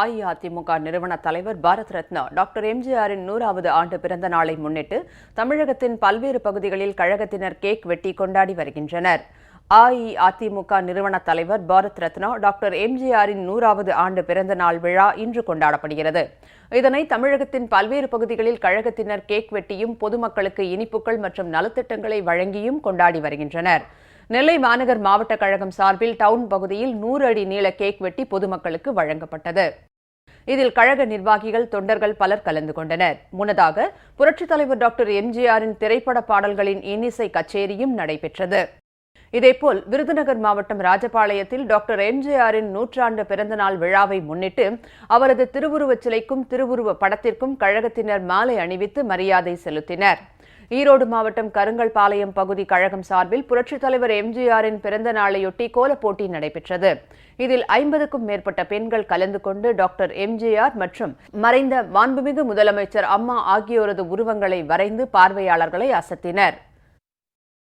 அஇஅதிமுக நிறுவன தலைவர் பாரத் ரத்னா டாக்டர் எம்ஜிஆரின் நூறாவது ஆண்டு பிறந்த நாளை முன்னிட்டு தமிழகத்தின் பல்வேறு பகுதிகளில் கழகத்தினர் கேக் வெட்டி கொண்டாடி வருகின்றனர். அஇஅதிமுக நிறுவன தலைவர் பாரத் ரத்னா டாக்டர் எம்ஜிஆரின் நூறாவது ஆண்டு பிறந்த நாள் விழா இன்று கொண்டாடப்படுகிறது. இதனை தமிழகத்தின் பல்வேறு பகுதிகளில் கழகத்தினர் கேக் வெட்டியும் பொதுமக்களுக்கு இனிப்புகள் மற்றும் நலத்திட்டங்களை வழங்கியும் கொண்டாடி வருகின்றனர். நெல்லை மாநகர் மாவட்ட கழகம் சார்பில் டவுன் பகுதியில் நூறு அடி நீள கேக் வெட்டி பொதுமக்களுக்கு வழங்கப்பட்டது. இதில் கழக நிர்வாகிகள் தொண்டர்கள் பலர் கலந்து கொண்டனர். முன்னதாக புரட்சித் தலைவர் டாக்டர் எம்ஜிஆரின் திரைப்பட பாடல்களின் இன்னிசை கச்சேரியும் நடைபெற்றது. இதேபோல் விருதுநகர் மாவட்டம் ராஜபாளையத்தில் டாக்டர் எம்ஜிஆரின் நூற்றாண்டு பிறந்தநாள் விழாவை முன்னிட்டு அவரது திருவுருவச் சிலைக்கும் திருவுருவ படத்திற்கும் கழகத்தினர் மாலை அணிவித்து மரியாதை செலுத்தினர். ஈரோடு மாவட்டம் கருங்கல்பாளையம் பகுதி கழகம் சார்பில் புரட்சித் தலைவர் எம்ஜிஆரின் பிறந்த நாளையொட்டி கோலப்போட்டி நடைபெற்றது. இதில் ஐம்பதுக்கும் மேற்பட்ட பெண்கள் கலந்து கொண்டு டாக்டர் எம்ஜிஆர் மற்றும் மறைந்த மாண்புமிகு முதலமைச்சர் அம்மா ஆகியோரது உருவங்களை வரைந்து பார்வையாளர்களை அசத்தினர்.